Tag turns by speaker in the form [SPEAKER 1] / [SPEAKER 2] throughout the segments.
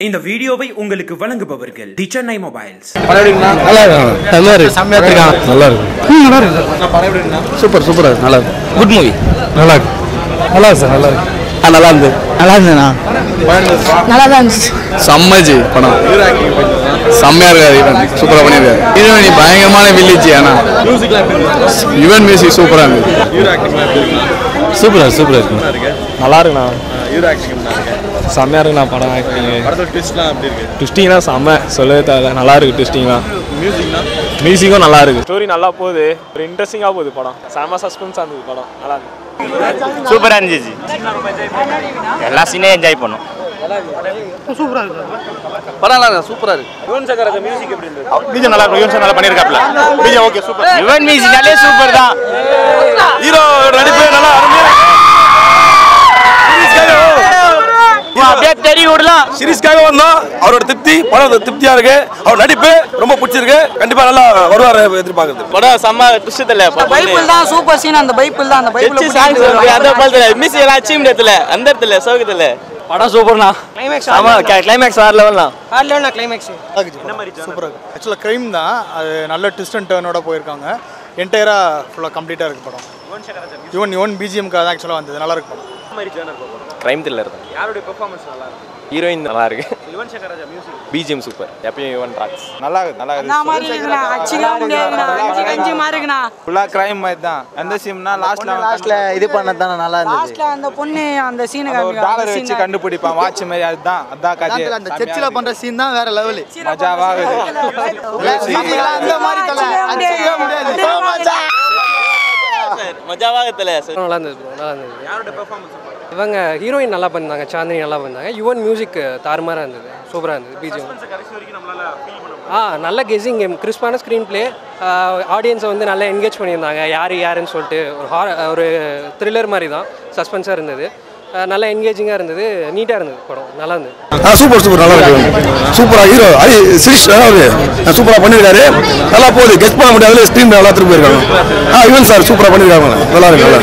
[SPEAKER 1] இந்த வீடியோவை உங்களுக்கு வழங்குபவர்கள் தி சென்னை மொபைல்ஸ்.
[SPEAKER 2] நல்லா இருக்கு. நல்லா இருக்கு செம்மையா நல்லா இருக்கு நல்லா இருக்கு சூப்பர் சூப்பரா. இருக்கு நல்லா இருக்கு குட் மூவி நல்லா இருக்கு நல்லா இருக்கு சார் நல்லா இருக்கு நல்லா இருந்து நல்லா இருந்ததுண்ணா.
[SPEAKER 3] நல்லா தான் இருந்துச்சு.
[SPEAKER 2] செம்மஜி படம். செம்மையா இருக்காது ஈவன் சூப்பரா பண்ணிருக்காரு. ஹீரோயினி பயங்கரமான வில்லேஜ் ஆனா. யுவன் மியூசிக் சூப்பரா இருக்கு? சூப்பரா சூப்பரா இருக்கு. நல்லா இருக்குண்ணா. செம்மையா இருக்குண்ணா படம் ஆக்டிங் ட்விஸ்டிங்லாம் செம்ம. சொல்லவே தேவை நல்லா இருக்கு ட்விஸ்டிங்லாம் மியூசிக்கும் நல்லா இருக்கு.
[SPEAKER 4] ஸ்டோரி நல்லா போகுது. ஒரு இன்ட்ரெஸ்டிங்காக போகுது படம். செம சஸ்பென்ஸாக இருந்தது படம். நல்லா இருந்தது.
[SPEAKER 5] சூப்பராக இருந்துச்சு. எல்லா சீனே என்ஜாய் பண்ணோம்.
[SPEAKER 2] படம் நல்லா சூப்பரா இருக்கு.
[SPEAKER 4] பீஜம் நல்லா இருக்கும் யூன்ஸ் நல்லா பண்ணியிருக்காப்ல பீஜம் ஓகே சூப்பர்.
[SPEAKER 5] யுவன் மியூசிக்காலே சூப்பர் தான்.
[SPEAKER 4] ஹீரோ நடிப்பு நல்லா அருமையா
[SPEAKER 5] அப்படியே தெரிய விடலாம்
[SPEAKER 6] சீரிஸ்க்காக வந்தோம் அவரோட திருப்தி படம் திருப்தியா இருக்கு. அவர் நடிப்பு ரொம்ப பிடிச்சிருக்கு. கண்டிப்பா நல்லா வருவார் எதிர்பார்க்குறது.
[SPEAKER 5] படம் செம்ம ட்விஸ்டத்தில்
[SPEAKER 3] பைபிள் தான் சூப்பர் சீன் அந்த பைபிள் தான் அந்த
[SPEAKER 5] சாங்ஸ் அந்த படத்தில் மிஸ் எல்லாம் அச்சீவ் இடத்துல அந்த இடத்துல சோகத்தில்.
[SPEAKER 2] படம் சூப்பர்ண்ணா.
[SPEAKER 5] ஆமாம் கிளைமேக்ஸ் வேறு லெவல்லாம்
[SPEAKER 7] ஆக்சுவலாக க்ரைம் தான். அது நல்ல ட்விஸ்ட் அண்ட் டேர்னோட போயிருக்காங்க. என்டையராக ஃபுல்லாக கம்ப்ளீட்டாக இருக்கு படம். யுவன் யுவன் பிஜிஎம்க்காக தான் ஆக்சுவலாக வந்தது. நல்லா இருக்கு படம்.
[SPEAKER 4] க்ரைம் த்ரில்லர் தான்.
[SPEAKER 5] யாருடைய பெர்ஃபார்மன்ஸ் நல்லா இருக்கு
[SPEAKER 4] ஹீரோயின் நல்லா இருக்கு
[SPEAKER 5] Yuvan Shankar Raja music
[SPEAKER 4] BGM super எப்பயும் யுவன் ட்ராக்ஸ்
[SPEAKER 7] நல்லா இருக்கு நல்லா
[SPEAKER 3] நான் மாதிரி இருக்குண்ணா அடிச்சுக்கலாம் முடியாதுண்ணா அஞ்சு கஞ்சி மாதிரி
[SPEAKER 7] ஃபுல்லாக க்ரைம் மாதிரி தான். எந்த சீம்னா லாஸ்ட்ல
[SPEAKER 8] லாஸ்ட்ல இது பண்ணது தானே நல்லா இருந்துச்சு
[SPEAKER 3] லாஸ்ட்ல அந்த பொண்ணு அந்த சீனை
[SPEAKER 7] டாலர் வச்சு கண்டுபிடிப்பான். வாட்ச் மாதிரி அதுதான். அதான் கதை
[SPEAKER 8] அந்த சர்ச்சில் பண்ற சீன் தான் வேற லெவலு
[SPEAKER 7] மஜாவா அந்த மாதிரி தல. அடிக்கவே முடியாது
[SPEAKER 5] மஜாவாகத்தில்
[SPEAKER 9] நல்லா இருந்தது ப்ரோ நல்லா இருந்தது. இவங்க ஹீரோயின் நல்லா பண்ணாங்க சாந்தினி நல்லா பண்ணாங்க யுவன் மியூசிக் தாறுமாறாக இருந்தது சூப்பராக இருந்தது பிஜிஎம் ஆ நல்ல கெஸிங் கேம் கிறிஸ்பான ஸ்க்ரீன் ப்ளே ஆடியன்ஸை வந்து நல்லா என்கேஜ் பண்ணியிருந்தாங்க. யார் யாருன்னு சொல்லிட்டு ஒரு ஹார ஒரு த்ரில்லர் மாதிரி தான் சஸ்பென்ஸாக இருந்தது. நல்லா என்கேஜிங்காக இருந்தது. நீட்டாக இருந்தது படம். நல்லா இருந்தது.
[SPEAKER 6] சூப்பர் சூப்பர் நல்லா இருக்கு. சூப்பரா ஹீரோ அது சிரிஷ் அவரு சூப்பரா பண்ணிருக்காரு. நல்லா போகுது. கெஸ்ட் பண்ண முடியாது ஸ்க்ரீன் நல்லா திருப்பி போயிருக்காங்க. ஆ யுவன் சார் சூப்பரா பண்ணிருக்காங்க. நல்லா இருக்கு நல்லா.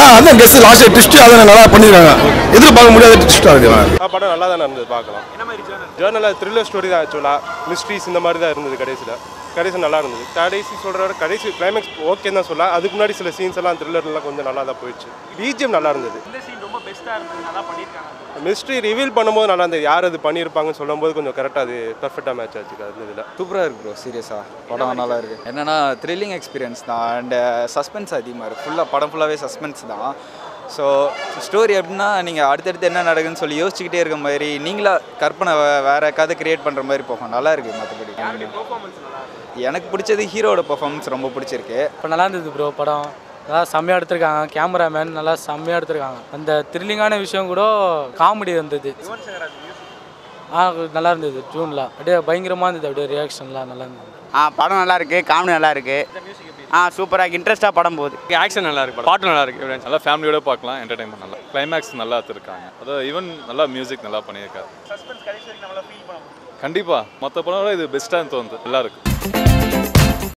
[SPEAKER 6] ஆ அதான் கெஸ்ட் லாஸ்ட் ட்விஸ்ட் அதான் நல்லா பண்ணிருக்காங்க. எதிர்பார்க்க முடியாத ட்விஸ்டா இருக்கு
[SPEAKER 4] படம் நல்லா தானே இருந்தது பார்க்கலாம். ஜேர்னலில் த்ரில்லர் ஸ்டோரி தான் ஆக்சுவலாக மிஸ்ட்ரிஸ் இந்த மாதிரி தான் இருந்தது கடைசியில். கடைசி நல்லா இருந்தது. கடைசி சொல்கிற கடைசி கிளைமேக்ஸ் ஓகே தான் சொல்லலாம். அதுக்கு முன்னாடி சில சீன்ஸ் எல்லாம் த்ரில்லர்லாம் கொஞ்சம் நல்லா தான் போயிடுச்சு. பிஜிஎம் நல்லா இருந்தது. மிஸ்ட்ரி ரிவீல் பண்ணும்போது நல்லா இருந்தது. யார் அது பண்ணியிருப்பாங்கன்னு சொல்லும்போது கொஞ்சம் கரெக்டாக அது பர்ஃபெக்டாக மேட்ச் ஆச்சு அது இதில்
[SPEAKER 7] சூப்பராக இருக்கு ப்ரோ சீரியஸாக படம் நல்லா இருக்கு. என்னன்னா த்ரில்லிங் எக்ஸ்பீரியன்ஸ் தான். அண்ட் சஸ்பென்ஸ் அதிகமாக இருக்குது ஃபுல்லாக படம் ஃபுல்லாகவே சஸ்பென்ஸ் தான். ஸோ ஸ்டோரி எப்படின்னா நீங்கள் அடுத்தடுத்து என்ன நடக்குதுன்னு சொல்லி யோசிச்சுக்கிட்டே இருக்க மாதிரி நீங்களா கற்பனை வேற கதை கிரியேட் பண்ணுற மாதிரி போகும். நல்லா இருக்கு மற்றபடி எனக்கு பிடிச்சது ஹீரோட பெர்ஃபார்மன்ஸ் ரொம்ப பிடிச்சிருக்கு.
[SPEAKER 9] இப்போ நல்லா இருந்தது ப்ரோ படம். நல்லா செம்மையாக எடுத்திருக்காங்க. கேமராமேன் நல்லா செம்மையாக எடுத்திருக்காங்க. அந்த த்ரில்லிங்கான விஷயம் கூட காமெடி இருந்தது. ஆ நல்லா இருந்தது. ஜூனில் அப்படியே பயங்கரமாக இருந்தது. அப்படியே ரியாக்ஷன்லாம் நல்லா இருந்தது.
[SPEAKER 8] ஆ படம் நல்லா இருக்கு. காமெடி நல்லா இருக்கு. ஆ சூப்பராக இன்ட்ரெஸ்டாக படம் போகுது.
[SPEAKER 4] ஆக்ஷன் நல்லா இருக்கு பாட்டு நல்லா இருக்கு. நல்லா ஃபேமிலியோட பார்க்கலாம். என்டர்டைன்மெண்ட் நல்லா. கிளைமேக்ஸ் நல்லா எடுத்திருக்காங்க அதாவது ஈவன் நல்லா மியூசிக் நல்லா பண்ணியிருக்காரு. கண்டிப்பாக மற்ற படம் விட இது பெஸ்ட்டாக தோணுது. நல்லா இருக்கு.